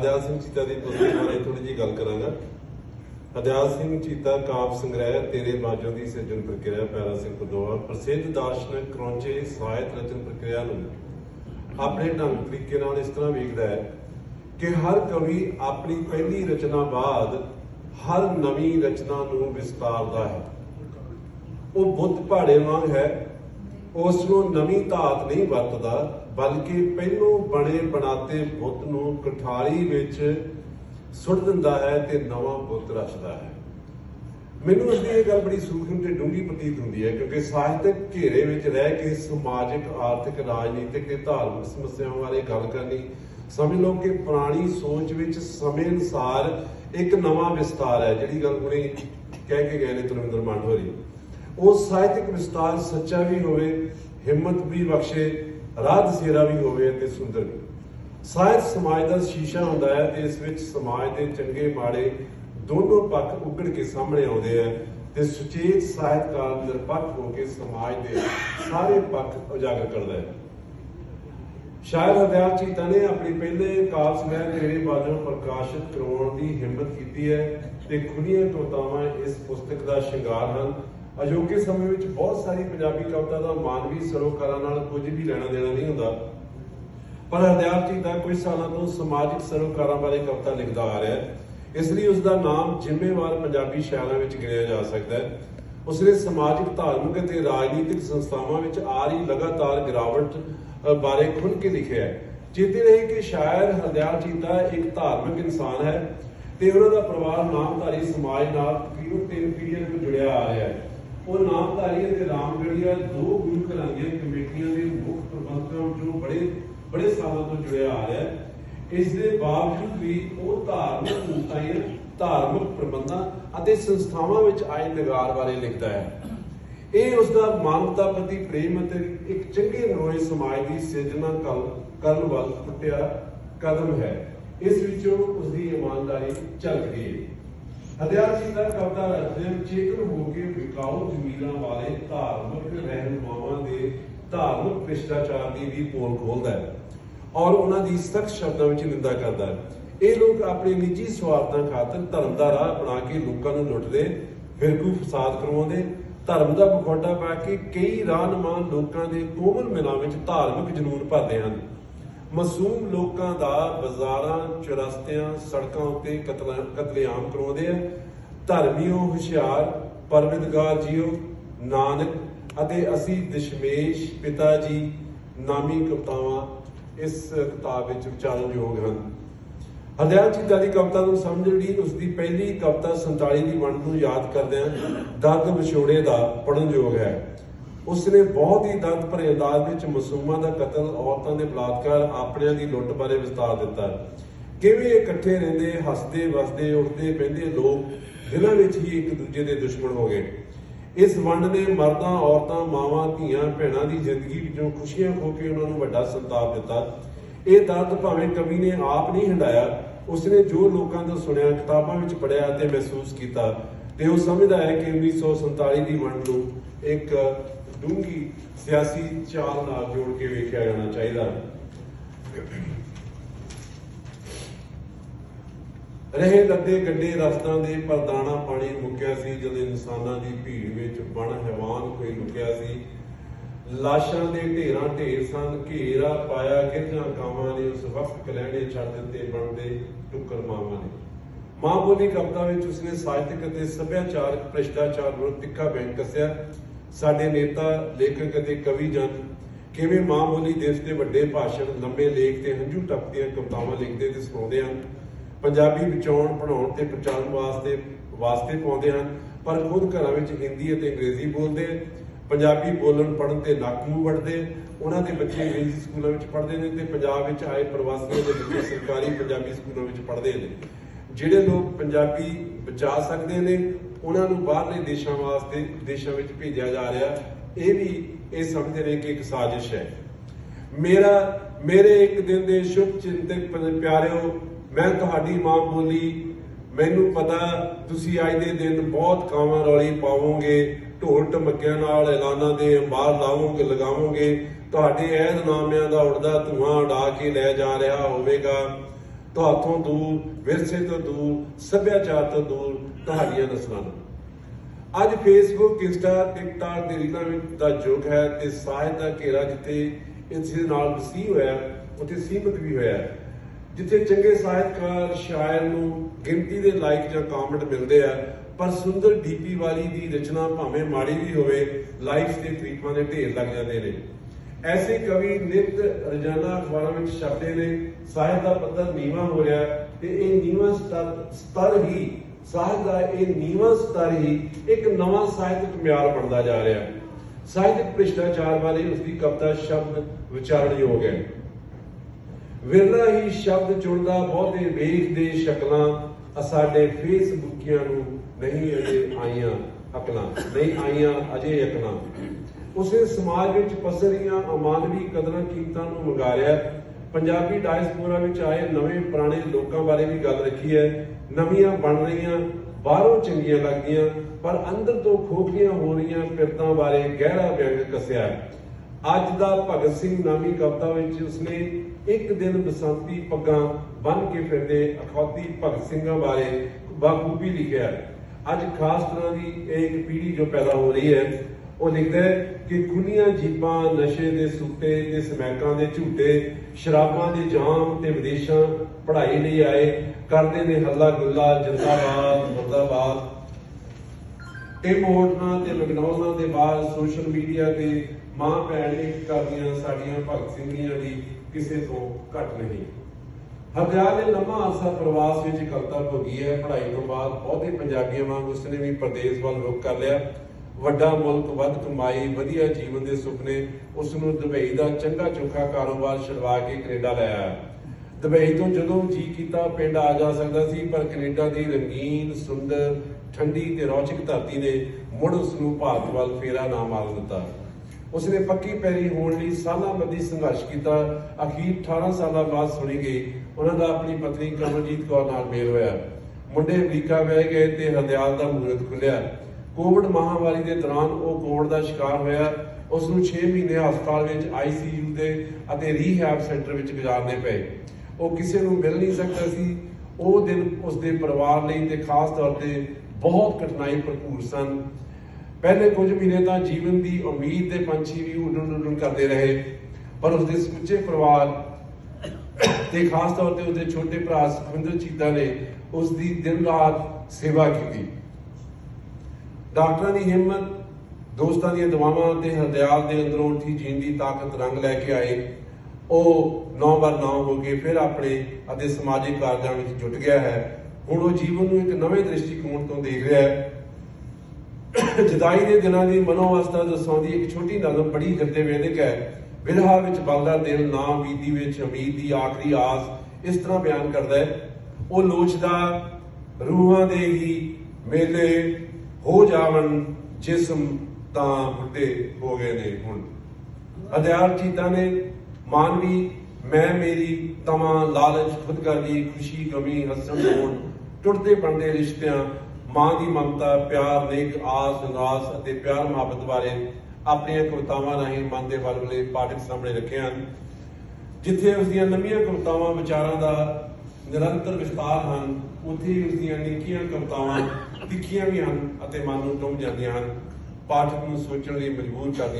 ਹਰਦਿਆਲ ਸਿੰਘ ਚੀਤਾ ਦੀ ਪੁਸਤਕ ਬਾਰੇ ਥੋੜੀ ਜਿਹੀ ਗੱਲ ਕਰਾਂਗਾ। ਹਰਦਿਆਲ ਸਿੰਘ ਚੀਤਾ ਕਾਵ ਸੰਗ੍ਰਹਿ ਤੇਰੇ ਬਾਜੋਂ ਦੀ ਸਿਰਜਣ ਪ੍ਰਕਿਰਿਆ ਪੈਰਾ ਸਿੰਘ ਕਦੋਆ ਪ੍ਰਸਿੱਧ ਦਾਰਸ਼ਨਿਕ ਕਰੌਂਚੇ ਸਾਹਿਤ ਰਚਨ ਪ੍ਰਕਿਰਿਆ ਨੂੰ ਆਪਣੇ ਢੰਗ ਤਰੀਕੇ ਨਾਲ ਇਸ ਤਰ੍ਹਾਂ ਵੇਖਦਾ ਹੈ ਕਿ ਹਰ ਕਵੀ ਆਪਣੀ ਪਹਿਲੀ ਰਚਨਾ ਬਾਅਦ ਹਰ ਨਵੀਂ ਰਚਨਾ ਨੂੰ ਵਿਸਤਾਰਦਾ ਹੈ। ਉਹ ਬੁੱਧ ਪਹਾੜੇ ਵਾਂਗ ਹੈ, ਉਸ ਨੂੰ ਨਵੀਂ ਧਾਤ ਨਹੀਂ ਵਰਤਦਾ ਬਲਕਿ ਪਹਿਲੋਂ ਬਣੇ ਬਣਾਤੇ ਬੁੱਤ ਨੂੰ ਕਠਾਰੀ ਵਿੱਚ ਸੁੱਟ ਦਿੰਦਾ ਹੈ ਤੇ ਨਵਾਂ ਬੁੱਤ ਰਚਦਾ ਹੈ। ਮੈਨੂੰ ਇਸ ਇਹ ਗੱਲ ਬੜੀ ਸੂਖਮ ਤੇ ਡੂੰਘੀ ਪ੍ਰਤੀਤ ਹੁੰਦੀ ਹੈ ਕਿਉਂਕਿ ਸਾਹਿਤਕ ਘੇਰੇ ਵਿੱਚ ਰਹਿ ਕੇ ਸਮਾਜਿਕ, ਆਰਥਿਕ, ਰਾਜਨੀਤਿਕ ਤੇ ਧਾਰਮਿਕ ਸਮੱਸਿਆਵਾਂ ਬਾਰੇ ਗੱਲ ਕਰਨੀ, ਸਮਝ ਲਓ ਕਿ ਪੁਰਾਣੀ ਸੋਚ ਵਿੱਚ ਸਮੇਂ ਅਨੁਸਾਰ ਇੱਕ ਨਵਾਂ ਵਿਸਤਾਰ ਹੈ। ਜਿਹੜੀ ਗੱਲ ਹੁਣੇ ਕਹਿ ਕੇ ਗਏ ਨੇ ਤਲਵਿੰਦਰ ਮੰਡ ਹੋਰੀ, ਉਹ ਸਾਹਿਤਿਕ ਵਿਸਤਾਰ ਸੱਚਾ ਵੀ ਹੋਵੇ, ਹਿੰਮਤ ਵੀ ਬਖਸ਼ੇ ਰਾਹ ਦਸੇਰਾ ਵੀ ਹੋਵੇ ਤੇ ਸੁੰਦਰ ਵੀ। ਸਾਹਿਤ ਸਮਾਜ ਦਾ ਸ਼ੀਸ਼ਾ ਹੁੰਦਾ ਹੈ ਤੇ ਇਸ ਵਿੱਚ ਸਮਾਜ ਦੇ ਚੰਗੇ ਮਾੜੇ ਦੋਨੋਂ ਪੱਖ ਉੱਗੜ ਕੇ ਸਾਹਮਣੇ ਆਉਂਦੇ ਆ ਤੇ ਸੁਚੇਤ ਸਾਹਿਤਕਾਰ ਨਿਰਪੱਖ ਹੋ ਕੇ ਸਮਾਜ ਦੇ ਸਾਰੇ ਪੱਖ ਉਜਾਗਰ ਕਰਦਾ ਹੈ। ਸ਼ਾਇਰ ਹਰਦਿਆਲ ਚੀਤਾ ਨੇ ਆਪਣੀ ਪਹਿਲੇ ਕਾਲ ਸੰਗ੍ਰਹਿ ਤੇਰੇ ਬਾਜੋਂ ਪ੍ਰਕਾਸ਼ਿਤ ਕਰਵਾਉਣ ਦੀ ਹਿੰਮਤ ਕੀਤੀ ਹੈ ਤੇ ਖੁੱਲੀਆਂ ਤੋਤਾਵਾਂ ਇਸ ਪੁਸਤਕ ਦਾ ਸ਼ਿੰਗਾਰ ਹਨ। ਅਜੋਕੇ ਸਮੇਂ ਵਿੱਚ ਬਹੁਤ ਸਾਰੀ ਪੰਜਾਬੀ ਕਵਿਤਾ ਦਾ ਮਾਨਵੀ ਸਰੋਕਾਰਾਂ ਨਾਲ ਕੁਝ ਵੀ ਲੈਣਾ ਦੇਣਾ ਨਹੀਂ ਹੁੰਦਾ। ਪਰ ਹਰਦਿਆਲ ਚੀਤਾ ਕੁਝ ਸਾਲਾਂ ਤੋਂ ਸਮਾਜਿਕ ਸਰੋਕਾਰਾਂ ਬਾਰੇ ਕਵਿਤਾ ਲਿਖਦਾ ਆ ਰਿਹਾ ਹੈ। ਇਸ ਲਈ ਉਸ ਦਾ ਨਾਮ ਜ਼ਿੰਮੇਵਾਰ ਪੰਜਾਬੀ ਸ਼ਾਇਰਾਂ ਵਿੱਚ ਗਿਣਿਆ ਜਾ ਸਕਦਾ ਹੈ। ਉਸਨੇ ਸਮਾਜਿਕ, ਧਾਰਮਿਕ ਅਤੇ ਰਾਜਨੀਤਿਕ ਸੰਸਥਾਵਾਂ ਵਿੱਚ ਆ ਰਹੀ ਲਗਾਤਾਰ ਗਿਰਾਵਟ ਬਾਰੇ ਖੁੱਲ੍ਹ ਕੇ ਲਿਖਿਆ ਹੈ। ਚੇਤੇ ਰਹੇ ਕਿ ਸ਼ਾਇਰ ਹਰਦਿਆਲ ਚੀਤਾ ਇੱਕ ਧਾਰਮਿਕ ਇਨਸਾਨ ਹੈ ਤੇ ਉਹਨਾਂ ਦਾ ਪਰਿਵਾਰ ਨਾਮਧਾਰੀ ਸਮਾਜ ਨਾਲ ਤਕਰੀਬਨ ਤਿੰਨ ਪੀੜ੍ਹੀਆਂ ਤੋਂ ਜੁੜਿਆ ਆ ਰਿਹਾ ਹੈ। ਉਹ ਨਾਮਧਾਰੀ ਅਤੇ ਰਾਮਗੜੀਆ ਦੋ ਗੁਰੂ ਕਮੇਟੀਆਂ ਦੇ ਮੁੱਖ ਪ੍ਰਬੰਧਕਾਂ ਵਿੱਚੋਂ ਬੜੇ ਬੜੇ ਸਾਲਾਂ ਤੋਂ ਜੁੜਿਆ ਆ ਰਿਹਾ ਇਸ ਦੇ ਬਾਵਜੂਦ ਵੀ ਉਹ ਧਾਰਮਿਕ ਸੰਸਥਾਵਾਂ ਧਾਰਮਿਕ ਪ੍ਰਬੰਧਾਂ ਅਤੇ ਸੰਸਥਾਵਾਂ ਵਿੱਚ ਆਏ ਨਿਗਾਰ ਬਾਰੇ ਲਿਖਦਾ ਹੈ। ਇਹ ਉਸ ਦਾ ਮਾਨਵਤਾ ਪ੍ਰਤੀ ਪ੍ਰੇਮ ਅਤੇ ਇੱਕ ਚੰਗੇ ਨਰੋਏ ਸਮਾਜ ਦੀ ਸਿਰਜਣਾ ਕਰਨ ਵੱਲ ਪੁੱਟਿਆ ਕਦਮ ਹੈ। ਇਸ ਵਿੱਚੋਂ ਉਸ ਦੀ ਇਮਾਨਦਾਰੀ ਝਲਕਦੀ ਹੈ ਹਰਿਆਲ ਜੀ ਦਾ ਕਵਿਤਾ ਰਚਦੇ ਚੇਤਨ ਹੋ ਕੇ ਵਿਕਾਊ ਜ਼ਮੀਰਾਂ ਵਾਲੇ ਧਾਰਮਿਕ ਰਹਿਨੁਮਾਵਾਂ ਦੇ ਧਾਰਮਿਕ ਭ੍ਰਿਸ਼ਟਾਚਾਰ ਦੀ ਵੀ ਪੋਲ ਖੋਲਦਾ ਹੈ ਔਰ ਉਹਨਾਂ ਦੀ ਸਖਤ ਸ਼ਬਦਾਂ ਵਿੱਚ ਨਿੰਦਾ ਕਰਦਾ ਹੈ। ਇਹ ਲੋਕ ਆਪਣੇ ਨਿੱਜੀ ਸਵਾਰਥਾਂ ਖਾਤਰ ਧਰਮ ਦਾ ਰਾਹ ਬਣਾ ਕੇ ਲੋਕਾਂ ਨੂੰ ਲੁੱਟਦੇ ਫਿਰਕੂ ਫਸਾਦ ਕਰਵਾਉਂਦੇ, ਧਰਮ ਦਾ ਮੁਖੌਟਾ ਪਾ ਕੇ ਕਈ ਰਾਹਨੁਮਾਨ ਲੋਕਾਂ ਦੇ ਕੋਮਲ ਮਿਲਾਂ ਵਿੱਚ ਧਾਰਮਿਕ ਜਨੂਨ ਭਰਦੇ ਹਨ। ਮਾਸੂਮ ਲੋਕਾਂ ਦਾ ਬਾਜ਼ਾਰਾਂ, ਚੁਰਸਤਿਆਂ, ਸੜਕਾਂ ਉੱਤੇ ਕਤਲੇਆਮ ਕਰਵਾਉਂਦੇ ਆ। ਧਰਮੀਓ ਹੁਸ਼ਿਆਰ, ਪਰਵਿਦਗਾਰ ਜੀਓ, ਨਾਨਕ ਅਤੇ ਅਸੀਂ ਦਸ਼ਮੇਸ਼ ਪਿਤਾ ਜੀ ਨਾਮੀ ਕਵਿਤਾਵਾਂ ਇਸ ਕਿਤਾਬ ਵਿੱਚ ਵਿਚਾਰਨਯੋਗ ਹਨ। ਹਰਦਿਆਲ ਚੀਤਾ ਦੀ ਕਵਿਤਾ ਨੂੰ ਸਮਝਣ ਲਈ, ਉਸ ਦੀ ਪਹਿਲੀ ਕਵਿਤਾ 47 ਦੀ ਵੰਡ ਨੂੰ ਯਾਦ ਕਰਦਿਆਂ ਦਰਦ ਵਿਛੋੜੇ ਦਾ ਪੜਨਯੋਗ ਹੈ। ਉਸ ਨੇ ਬਹੁਤ ਹੀ ਦਰਦ ਭਰੇ ਅੰਦਾਜ਼ ਵਿੱਚ ਮਾਸੂਮਾਂ ਦਾ ਕਤਲ ਔਰਤਾਂ ਦੇ ਬਲਾਤਕਾਰ ਆਪਣਿਆਂ ਦੀ ਲੁੱਟ ਬਾਰੇ ਵਿਸਤਾਰ ਦਿੱਤਾ। ਕਿਵੇਂ ਇਕੱਠੇ ਰਹਿੰਦੇ, ਹੱਸਦੇ, ਵਸਦੇ, ਉੱਠਦੇ, ਬਹਿੰਦੇ ਲੋਕ ਦਿਲਾਂ ਵਿੱਚ ਹੀ ਇੱਕ ਦੂਜੇ ਦੇ ਦੁਸ਼ਮਣ ਹੋ ਗਏ। ਇਸ ਵੰਡ ਨੇ ਮਰਦਾਂ, ਔਰਤਾਂ, ਮਾਵਾਂ, ਧੀਆਂ, ਭੈਣਾਂ ਦੀ ਜ਼ਿੰਦਗੀ ਵਿੱਚੋਂ ਖੁਸ਼ੀਆਂ ਖੋ ਕੇ ਉਹਨਾਂ ਨੂੰ ਵੱਡਾ ਸੰਤਾਪ ਦਿੱਤਾ। ਇਹ ਦਰਦ ਭਾਵੇਂ ਕਵੀ ਨੇ ਆਪ ਨਹੀਂ ਹੰਡਾਇਆ ਉਸਨੇ ਜੋ ਲੋਕਾਂ ਤੋਂ ਸੁਣਿਆ, ਕਿਤਾਬਾਂ ਵਿੱਚ ਪੜ੍ਹਿਆ ਤੇ ਮਹਿਸੂਸ ਕੀਤਾ। ਤੇ ਉਹ ਸਮਝਦਾ ਹੈ ਕਿ 1947 ਦੀ ਵੰਡ ਨੂੰ ਇੱਕ ਡੂੰਘੀ ਸਿਆਸੀ ਚਾਲ ਨਾਲ ਜੋੜ ਕੇ ਵੇਖਿਆ ਜਾਣਾ ਚਾਹੀਦਾ। ਹੈ ਰਹੇ ਲੱਦੇ ਗੱਡੇ ਰਸਤਾਂ ਦੇ ਪਰਦਾਣਾ ਪਾਣੀ ਮੁੱਕਿਆ ਸੀ, ਜਦੋਂ ਇਨਸਾਨਾਂ ਦੀ ਭੀੜ ਵਿੱਚ ਬਣ ਹੈਵਾਨ ਕੋਈ ਲੁਕਿਆ ਸੀ। ਲਾਸ਼ਾਂ ਦੇ ਢੇਰਾਂ ਢੇਰ ਸਨ, ਘੇਰਾ ਪਾਇਆ, ਗਿਰਜਾਂ ਕਾਵਾਂ ਨੇ ਉਸ ਵਕਤ ਕਲਹਿਣੇ ਛੱਡ ਦਿੱਤੇ, ਬਣਦੇ ਟੁੱਕਰ ਮਾਵਾਂ ਨੇ। ਮਾਂ ਬੋਲੀ ਕਵਿਤਾ ਵਿੱਚ ਉਸਨੇ ਸਾਹਿਤਕ ਅਤੇ ਸੱਭਿਆਚਾਰਕ ਭ੍ਰਿਸ਼ਟਾਚਾਰ ਵਿਰੁੱਧ ਤਿੱਖਾ ਬੈਂਕ ਕੱਸਿਆ। ਸਾਡੇ ਨੇਤਾ, ਲੇਖਕ ਅਤੇ ਕਵੀ ਜਨ ਕਿਵੇਂ ਮਾਂ ਬੋਲੀ ਦਿਵਸ ਦੇ ਵੱਡੇ ਭਾਸ਼ਣ, ਲੰਬੇ ਲੇਖ ਤੇ ਹੰਝੂ ਟੱਪਦੀਆਂ ਕਵਿਤਾਵਾਂ ਲਿਖਦੇ ਤੇ ਸੁਣਾਉਂਦੇ ਹਨ, ਪੰਜਾਬੀ ਵਿਚਾਉਣ ਪੜਾਉਣ ਤੇ ਪ੍ਰਚਾਰਨ ਵਾਸਤੇ ਵਾਸਤੇ ਪਾਉਂਦੇ ਹਨ, ਪਰ ਖੁਦ ਘਰਾਂ ਵਿੱਚ ਹਿੰਦੀ ਅਤੇ ਅੰਗਰੇਜ਼ੀ ਬੋਲਦੇ, ਪੰਜਾਬੀ ਬੋਲਣ ਪੜਨ ਤੇ ਨੱਕ ਮੂੰਹ ਵੜਦੇ ਉਹਨਾਂ ਦੇ ਬੱਚੇ ਅੰਗਰੇਜ਼ੀ ਸਕੂਲਾਂ ਵਿੱਚ ਪੜ੍ਹਦੇ ਨੇ ਤੇ ਪੰਜਾਬ ਵਿੱਚ ਆਏ ਪ੍ਰਵਾਸੀਆਂ ਦੇ ਬੱਚੇ ਸਰਕਾਰੀ ਪੰਜਾਬੀ ਸਕੂਲਾਂ ਵਿੱਚ ਪੜ੍ਹਦੇ ਨੇ। ਜਿਹੜੇ ਲੋਕ ਪੰਜਾਬੀ ਬਚਾ ਸਕਦੇ ਨੇ ਉਹਨਾਂ ਨੂੰ ਬਾਹਰਲੇ ਦੇਸ਼ਾਂ ਵਾਸਤੇ, ਦੇਸ਼ਾਂ ਵਿੱਚ ਭੇਜਿਆ ਜਾ ਰਿਹਾ। ਇਹ ਵੀ ਇਹ ਸਮਝਦੇ ਨੇ ਕਿ ਇੱਕ ਸਾਜ਼ਿਸ਼ ਹੈ। ਮੇਰਾ, ਮੇਰੇ ਇੱਕ ਦਿਨ ਦੇ ਸ਼ੁਭ ਚਿੰਤਕ ਪਿਆਰਿਓ, ਮੈਂ ਤੁਹਾਡੀ ਮਾਂ ਬੋਲੀ। ਮੈਨੂੰ ਪਤਾ, ਤੁਸੀਂ ਅੱਜ ਦੇ ਦਿਨ ਬਹੁਤ ਕਾਵਾਂ ਰੌਲੀ ਪਾਵੋਗੇ, ਢੋਲ ਟਮਕਿਆਂ ਨਾਲ ਐਲਾਨਾਂ ਦੇ ਅੰਬਾਰ ਲਾਵੋਗੇ, ਲਗਾਵੋਗੇ। ਤੁਹਾਡੇ ਐਲਾਨਾਮਿਆਂ ਦਾ ਉੜਦਾ ਧੂਆਂ ਉਡਾ ਕੇ ਲੈ ਜਾ ਰਿਹਾ ਹੋਵੇਗਾ। ਤੁਹਾਥੋਂ ਦੂਰ, ਵਿਰਸੇ ਤੋਂ ਦੂਰ, ਸੱਭਿਆਚਾਰ ਤੋਂ ਦੂਰ ਤੁਹਾਡੀਆਂ ਨਸਲਾਂ ਨੂੰ ਅੱਜ ਫੇਸਬੁੱਕ ਇੰਸਟਾ ਟਿਕਟਾਕ ਦੇ ਰੀਲਾਂ ਦਾ ਯੁੱਗ ਹੈ ਤੇ ਸਾਹਿਤ ਦਾ ਘੇਰਾ ਜਿੱਥੇ ਇਸ ਦੇ ਨਾਲ ਵਸੀ ਹੋਇਆ, ਉੱਥੇ ਸੀਮਤ ਵੀ ਹੋਇਆ ਜਿੱਥੇ ਚੰਗੇ ਸਾਹਿਤਕਾਰ, ਸ਼ਾਇਰ ਨੂੰ ਗਿਣਤੀ ਦੇ ਲਾਈਕ ਜਾਂ ਕਮੈਂਟ ਮਿਲਦੇ ਆ, ਪਰ ਸੁੰਦਰ ਡੀਪੀ ਵਾਲੀ ਦੀ ਰਚਨਾ ਭਾਵੇਂ ਮਾੜੀ ਵੀ ਹੋਵੇ ਲਾਈਕਸ ਤੇ ਟਵੀਟਾਂ ਦੇ ਢੇਰ ਲੱਗ ਜਾਂਦੇ ਨੇ। ਐਸੇ ਕਵੀ ਨਿਤ ਰੋਜ਼ਾਨਾ ਅਖਬਾਰਾਂ ਵਿੱਚ ਛਪਦੇ ਨੇ, ਸਾਹਿਤ ਦਾ ਪੱਧਰ ਨੀਵਾਂ ਹੋ ਰਿਹਾ ਤੇ ਇਹ ਨੀਵਾਂ ਸਤਰ ਹੀ, ਸਾਹਿਤ ਦਾ ਇਹ ਨੀਵਾਂ ਸਤਰ ਹੀ ਇੱਕ ਨਵਾਂ ਸਾਹਿਤਕ ਮਿਆਰ ਬਣਦਾ ਜਾ ਰਿਹਾ ਸਾਹਿਤਕ ਭ੍ਰਿਸ਼ਟਾਚਾਰ ਬਾਰੇ ਉਸ ਦੀ ਕਵਿਤਾ ਸ਼ਬਦ ਵਿਚਾਰਨਯੋਗ ਹੈ। ਵਿਰਲਾ ਹੀ ਸ਼ਬਦ ਚੁਣਦਾ, ਬਹੁਤੇ ਵੇਖਦੇ ਸ਼ਕਲਾਂ ਅ ਸਾਡੇ ਫੇਸਬੁੱਕੀਆਂ ਨੂੰ ਨਹੀਂ ਅਜੇ ਆਈਆਂ ਅਕਲਾਂ, ਨਹੀਂ ਆਈਆਂ ਅਜੇ ਅਕਲਾਂ। ਉਸੇ ਸਮਾਜ ਵਿੱਚ ਪਸਰੀਆਂ ਅਮਾਨਵੀ ਕਦਰਾਂ ਕੀਮਤਾਂ ਨੂੰ ਵੰਗਾਰਿਆ ਪੰਜਾਬੀ ਡਾਇਸਪੋਰਾ ਵਿੱਚ ਆਏ ਨਵੇਂ ਪੁਰਾਣੇ ਲੋਕਾਂ ਬਾਰੇ ਵੀ ਗੱਲ ਰੱਖੀ ਹੈ। ਨਵੀਆਂ ਬਣ ਰਹੀਆਂ, ਬਾਹਰੋਂ ਚੰਗੀਆਂ ਲੱਗਦੀਆਂ, ਪਰ ਅੰਦਰ ਤੋਂ ਖੋਖਲੀਆਂ ਹੋ ਰਹੀਆਂ ਫਿਰਤਾਂ ਬਾਰੇ ਗਹਿਰਾ ਵਿਅੰਗ ਕੱਸਿਆ ਅੱਜ ਦਾ ਭਗਤ ਸਿੰਘ ਨਾਮੀ ਕਵਿਤਾ ਵਿੱਚ ਉਸਨੇ ਇੱਕ ਦਿਨ ਬਸੰਤੀ ਪੱਗਾਂ ਬੰਨ ਕੇ ਫਿਰਦੇ ਅਖੌਤੀ ਭਗਤ ਸਿੰਘਾਂ ਬਾਰੇ ਬਾਖੂਬੀ ਲਿਖਿਆ ਅੱਜ ਖਾਸ ਤਰ੍ਹਾਂ ਦੀ ਇਹ ਇੱਕ ਪੀੜ੍ਹੀ ਜੋ ਪੈਦਾ ਹੋ ਰਹੀ ਹੈ। ਉਹ ਲਿਖਦਾ ਕਿ ਖੁੱਲੀਆਂ ਜੀਬਾਂ ਨਸ਼ੇ ਦੇ ਸੁੱਤੇ ਤੇ ਸਮੈਕਾਂ ਦੇ ਝੂਟੇ, ਸ਼ਰਾਬਾਂ ਦੇ ਜਾਮ ਤੇ ਵਿਦੇਸ਼ਾਂ ਪੜ੍ਹਾਈ ਲਈ ਆਏ ਕਰਦੇ ਨੇ ਹੱਲਾ ਗੁੱਲਾ, ਜਿੰਦਾਬਾਦ, ਮੁਰਦਾਬਾਦ। ਇਹ ਮੋੜਨਾ ਤੇ ਮੈਕਡੋਨਲਡ ਦੇ ਬਾਅਦ ਸੋਸ਼ਲ ਮੀਡੀਆ ਤੇ ਮਾਂ ਭੈਣ ਨੇ ਕਰਦੀਆਂ ਸਾਡੀਆਂ ਭਗਤ ਸਿੰਘੀਆਂ ਦੀ ਕਿਸੇ ਤੋਂ ਘੱਟ ਨਹੀਂ। ਹਰਦਿਆਲ ਨੇ ਲੰਮਾ ਅਰਸਾ ਪ੍ਰਵਾਸ ਵਿੱਚ ਕਲਤਾ ਭੋਗੀ ਹੈ। ਪੜ੍ਹਾਈ ਤੋਂ ਬਾਅਦ ਬਹੁਤੇ ਪੰਜਾਬੀਆਂ ਵਾਂਗ ਉਸਨੇ ਵੀ ਪ੍ਰਦੇਸ਼ ਵੱਲ ਰੁਖ ਕਰ ਲਿਆ। ਵੱਡਾ ਮੁਲਕ ਵੱਧ ਕਮਾਈ, ਵਧੀਆ ਜੀਵਨ ਦੇ ਸੁਪਨੇ ਉਸ ਨੂੰ ਦੁਬਈ ਦਾ ਚੰਗਾ ਚੋਖਾ ਕਾਰੋਬਾਰ ਛੁਡਵਾ ਕੇ ਕੈਨੇਡਾ ਲੈ ਆਇਆ। ਦੁਬਈ ਤੋਂ ਜਦੋਂ ਜੀ ਕੀਤਾ, ਪਿੰਡ ਆ ਜਾ ਸਕਦਾ ਸੀ, ਪਰ ਕੈਨੇਡਾ ਦੀ ਰੰਗੀਨ, ਸੁੰਦਰ, ਠੰਡੀ ਤੇ ਰੌਚਕ ਧਰਤੀ ਨੇ ਮੁੜ ਉਸ ਨੂੰ ਭਾਰਤ ਵੱਲ ਫੇਰਾ ਨਾ ਮਾਰ ਦਿੱਤਾ। ਉਸਨੇ ਪੱਕੀ ਪੈਰੀ ਹੋਣ ਲਈ ਸਾਲਾਂ ਬੱਧੀ ਸੰਘਰਸ਼ ਕੀਤਾ। ਅਖੀਰ 18 ਸਾਲਾਂ ਬਾਅਦ ਸੁਣੀ ਗਈ, ਉਹਨਾਂ ਦਾ ਆਪਣੀ ਪਤਨੀ ਕਮਲਜੀਤ ਕੌਰ ਨਾਲ ਮੇਲ ਹੋਇਆ। ਮੁੰਡੇ ਅਮਰੀਕਾ ਵਹਿ ਗਏ ਤੇ ਹਰਦਿਆਲ ਦਾ ਮੂਰਤ ਖੁੱਲਿਆ ਕੋਵਿਡ ਮਹਾਮਾਰੀ ਦੇ ਦੌਰਾਨ ਉਹ ਕੋਵਿਡ ਦਾ ਸ਼ਿਕਾਰ ਹੋਇਆ। ਉਸ ਨੂੰ 6 ਮਹੀਨੇ ਹਸਪਤਾਲ ਵਿੱਚ ਆਈਸੀਯੂ ਦੇ ਅਤੇ ਰੀਹੈਬ ਸੈਂਟਰ ਵਿੱਚ ਗੁਜ਼ਾਰਨੇ ਪਏ। ਉਹ ਕਿਸੇ ਨੂੰ ਮਿਲ ਨਹੀਂ ਸਕਦਾ ਸੀ। ਉਹ ਦਿਨ ਉਸ ਦੇ ਪਰਿਵਾਰ ਲਈ ਤੇ ਖਾਸ ਤੌਰ ਤੇ ਬਹੁਤ ਕਠਿਨਾਈ ਭਰਪੂਰ ਸਨ। ਪਹਿਲੇ ਕੁਝ ਮਹੀਨੇ ਤਾਂ ਜੀਵਨ ਦੀ ਉਮੀਦ ਦੇ ਪੰਛੀ ਵੀ ਉੱਡਣ ਉੱਡਣ ਕਰਦੇ ਰਹੇ। ਪਰ ਉਸ ਦੇ ਸਮੁੱਚੇ ਪਰਿਵਾਰ ਤੇ ਖਾਸ ਤੌਰ ਤੇ ਉਸਦੇ ਛੋਟੇ ਭਰਾ ਸੁਖਵਿੰਦਰ ਚੀਤਾ ਨੇ ਉਸ ਦੀ ਦਿਨ ਰਾਤ ਸੇਵਾ ਕੀਤੀ। ਡਾਕਟਰਾਂ ਦੀ ਹਿੰਮਤ, ਦੋਸਤਾਂ ਦੀਆਂ ਦੁਆਵਾਂ ਤੇ ਹਰਦਿਆਲ ਦੇ ਅੰਦਰੋਂ ਉੱਠੀ ਜੀਣ ਦੀ ਤਾਕਤ ਰੰਗ ਲੈ ਕੇ ਆਏ। ਉਹ ਨੌ ਬਰ ਨੌ ਹੋ ਕੇ ਫਿਰ ਆਪਣੇ ਅਤੇ ਸਮਾਜਿਕ ਕਾਰਜਾਂ ਵਿੱਚ ਜੁਟ ਗਿਆ ਹੈ। ਹੁਣ ਉਹ ਜੀਵਨ ਨੂੰ ਇੱਕ ਨਵੇਂ ਦ੍ਰਿਸ਼ਟੀਕੋਣ ਤੋਂ ਦੇਖ ਰਿਹਾ ਹੈ। ਜੁਦਾਈ ਦੇ ਦਿਨਾਂ ਦੀ ਮਨੋਅਵਸਥਾ ਦਰਸਾਉਂਦੀ ਇੱਕ ਛੋਟੀ ਨਜ਼ਮ ਬੜੀ ਹਿਰਦੇ ਵੇਦਕ ਹੈ। ਵਿਰਹਾ ਵਿੱਚ ਬਲਦਾ ਦਿਲ, ਨਾ ਬੀਤੀ ਵਿੱਚ ਉਮੀਦ ਦੀ ਆਖਰੀ ਆਸ ਇਸ ਤਰ੍ਹਾਂ ਬਿਆਨ ਕਰਦਾ ਹੈ, ਉਹ ਲੋਚਦਾ ਰੂਹਾਂ ਦੇ ਹੀ ਮੇਲੇ ਹੋ ਜਾਵਣ ਜਿਸਮ ਤਾਂ ਬੁੱਢੇ ਹੋ ਗਏ ਨੇ ਹੁਣ। ਅਧਿਆਰ ਚੀਤਾ ਨੇ ਮਾਨਵੀ, ਮੈਂ ਮੇਰੀ ਤਮਾ ਲਾਲਚ ਖੁਦਗਰਜੀ ਖੁਸ਼ੀ, ਗਮੀ, ਹੱਸਣ ਰੋਣ ਟੁੱਟਦੇ ਬਣਦੇ ਰਿਸ਼ਤਿਆਂ, ਮਾਂ ਦੀ ਮਮਤਾ, ਪਿਆਰ, ਨੇਕ ਆਸ, ਨਿਰਾਸ ਅਤੇ ਪਿਆਰ ਮੁਹੱਬਤ ਬਾਰੇ ਆਪਣੀਆਂ ਕਵਿਤਾਵਾਂ ਰਾਹੀਂ ਮਨ ਦੇ ਵਲਵਲੇ ਪਾਠਕ ਸਾਹਮਣੇ ਰੱਖੇ ਹਨ, ਜਿੱਥੇ ਉਸ ਦੀਆਂ ਲੰਮੀਆਂ ਕਵਿਤਾਵਾਂ ਵਿਚਾਰਾਂ ਦਾ ਨਿਰੰਤਰ ਵਿਸਤਾਰ ਹਨ, ਉੱਥੇ ਹੀ ਉਸ ਦੀਆਂ ਨਿੱਕੀਆਂ ਕਵਿਤਾਵਾਂ ਤਿੱਖੀਆਂ ਵੀ ਹਨ ਅਤੇ ਮਨ ਨੂੰ ਟੁੰਬ ਜਾਂਦੀਆਂ ਹਨ। ਪਾਠਕ ਨੂੰ ਸੋਚਣ ਲਈ ਮਜਬੂਰ ਕਰਦੀਆਂ